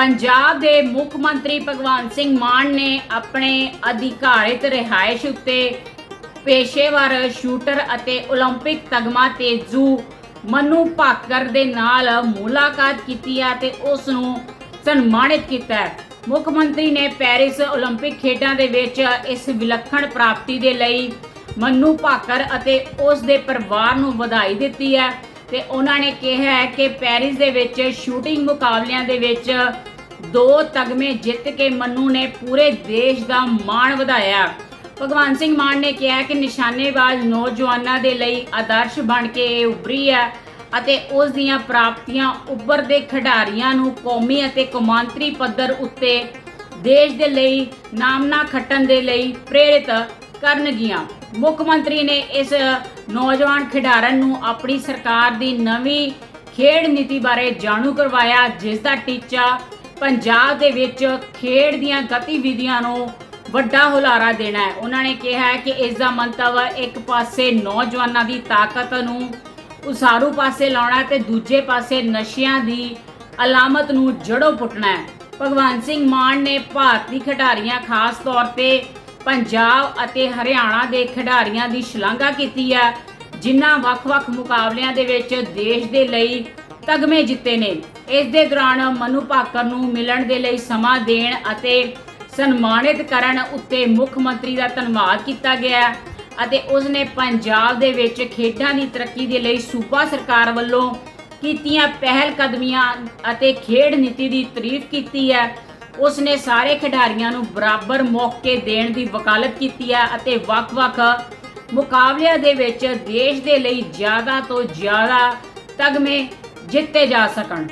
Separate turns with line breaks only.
ਪੰਜਾਬ ਦੇ ਮੁੱਖ ਮੰਤਰੀ ਭਗਵੰਤ ਸਿੰਘ ਮਾਨ ਨੇ ਆਪਣੇ ਅਧਿਕਾਰਿਤ ਰਿਹਾਇਸ਼ ਉੱਤੇ ਪੇਸ਼ੇਵਰ ਸ਼ੂਟਰ ਅਤੇ 올림픽 ਤਗਮਾ ਤੇਜੂ ਮਨੂ ਭਾਕਰ ਦੇ ਨਾਲ ਮੁਲਾਕਾਤ ਕੀਤੀ ਹੈ ਤੇ ਉਸ ਨੂੰ ਸਨਮਾਨਿਤ ਕੀਤਾ ਹੈ ਮੁੱਖ ਮੰਤਰੀ ਨੇ ਪੈਰਿਸ 올림픽 ਖੇਡਾਂ ਦੇ ਵਿੱਚ ਇਸ ਵਿਲੱਖਣ ਪ੍ਰਾਪਤੀ ਦੇ ਲਈ ਮਨੂ ਭਾਕਰ ਅਤੇ ਉਸ ਦੇ ਪਰਿਵਾਰ ਨੂੰ ਵਧਾਈ ਦਿੱਤੀ ਹੈ ਤੇ ਉਹਨਾਂ ਨੇ ਕਿਹਾ ਹੈ ਕਿ ਪੈਰਿਸ ਦੇ ਵਿੱਚ ਸ਼ੂਟਿੰਗ ਮੁਕਾਬਲਿਆਂ ਦੇ ਵਿੱਚ ਦੋ ਤਗਮੇ ਜਿੱਤ ਕੇ ਮਨੂ ਨੇ ਪੂਰੇ ਦੇਸ਼ ਦਾ ਮਾਣ ਵਧਾਇਆ। ਭਗਵਾਨ ਸਿੰਘ ਮਾਨ ਨੇ ਕਿਹਾ ਕਿ ਨਿਸ਼ਾਨੇਬਾਜ਼ ਨੌਜਵਾਨਾਂ ਦੇ ਲਈ ਆਦਰਸ਼ ਬਣ ਕੇ ਇਹ ਉਭਰੀ ਹੈ ਅਤੇ ਉਸ ਦੀਆਂ ਪ੍ਰਾਪਤੀਆਂ ਉੱਭਰਦੇ ਖਿਡਾਰੀਆਂ ਨੂੰ ਕੌਮੀ ਅਤੇ ਕੌਮਾਂਤਰੀ ਪੱਧਰ ਉੱਤੇ ਦੇਸ਼ ਦੇ ਲਈ ਨਾਮਨਾ ਖੱਟਣ ਦੇ ਲਈ ਪ੍ਰੇਰਿਤ ਕਰਨਗੀਆਂ। ਮੁੱਖ ਮੰਤਰੀ ਨੇ ਇਸ ਨੌਜਵਾਨ ਖਿਡਾਰਨ ਨੂੰ ਆਪਣੀ ਸਰਕਾਰ ਦੀ ਨਵੀਂ ਖੇਡ ਨੀਤੀ ਬਾਰੇ ਜਾਣੂ ਕਰਵਾਇਆ, ਜਿਸ ਦਾ ਟੀਚਾ ਪੰਜਾਬ ਦੇ ਵਿੱਚ ਖੇਡ ਦੀਆਂ ਗਤੀਵਿਧੀਆਂ ਨੂੰ ਵੱਡਾ ਹੁਲਾਰਾ ਦੇਣਾ ਹੈ। ਉਹਨਾਂ ਨੇ ਕਿਹਾ ਹੈ ਕਿ ਇਸ ਦਾ ਮੰਤਵ ਇੱਕ ਪਾਸੇ ਨੌਜਵਾਨਾਂ ਦੀ ਤਾਕਤ ਨੂੰ ਉਸਾਰੂ ਪਾਸੇ ਲਾਉਣਾ ਤੇ ਦੂਜੇ ਪਾਸੇ ਨਸ਼ਿਆਂ ਦੀ ਅਲਾਮਤ ਨੂੰ ਜੜੋਂ ਪੁੱਟਣਾ ਹੈ। ਭਗਵਾਨ ਸਿੰਘ ਮਾਨ ਨੇ ਭਾਰਤੀ ਖਿਡਾਰੀਆਂ, ਖਾਸ ਤੌਰ ਤੇ ਪੰਜਾਬ ਅਤੇ ਹਰਿਆਣਾ ਦੇ ਖਿਡਾਰੀਆਂ ਦੀ ਸ਼ਲਾਘਾ ਕੀਤੀ ਹੈ, ਜਿਨ੍ਹਾਂ ਵੱਖ-ਵੱਖ ਮੁਕਾਬਲਿਆਂ ਦੇ ਵਿੱਚ ਦੇਸ਼ ਦੇ ਲਈ ਤਗਮੇ ਜਿੱਤੇ ਨੇ। ਇਸ ਦੇ ਦੌਰਾਨ ਮਨੂ ਭਾਕਰ ਨੂੰ ਮਿਲਣ ਦੇ ਲਈ ਸਮਾਂ ਦੇਣ ਅਤੇ ਸਨਮਾਨਿਤ ਕਰਨ ਉੱਤੇ ਮੁੱਖ ਮੰਤਰੀ ਦਾ ਧੰਨਵਾਦ ਕੀਤਾ ਗਿਆ ਅਤੇ ਉਸ ਨੇ ਪੰਜਾਬ ਦੇ ਵਿੱਚ ਖੇਡਾਂ ਦੀ ਤਰੱਕੀ ਦੇ ਲਈ ਸੂਬਾ ਸਰਕਾਰ ਵੱਲੋਂ ਕੀਤੀਆਂ ਪਹਿਲ ਕਦਮੀਆਂ ਅਤੇ ਖੇਡ ਨੀਤੀ ਦੀ ਤਾਰੀਫ ਕੀਤੀ ਹੈ। ਉਸ ਨੇ ਸਾਰੇ ਖਿਡਾਰੀਆਂ ਨੂੰ ਬਰਾਬਰ ਮੌਕੇ ਦੇਣ ਦੀ ਵਕਾਲਤ ਕੀਤੀ ਹੈ ਅਤੇ ਵੱਖ-ਵੱਖ ਮੁਕਾਬਲਿਆਂ ਦੇ ਵਿੱਚ ਦੇਸ਼ ਦੇ ਲਈ ਜ਼ਿਆਦਾ ਤੋਂ ਜ਼ਿਆਦਾ ਤਗਮੇ ਜਿੱਤੇ ਜਾ ਸਕਣ।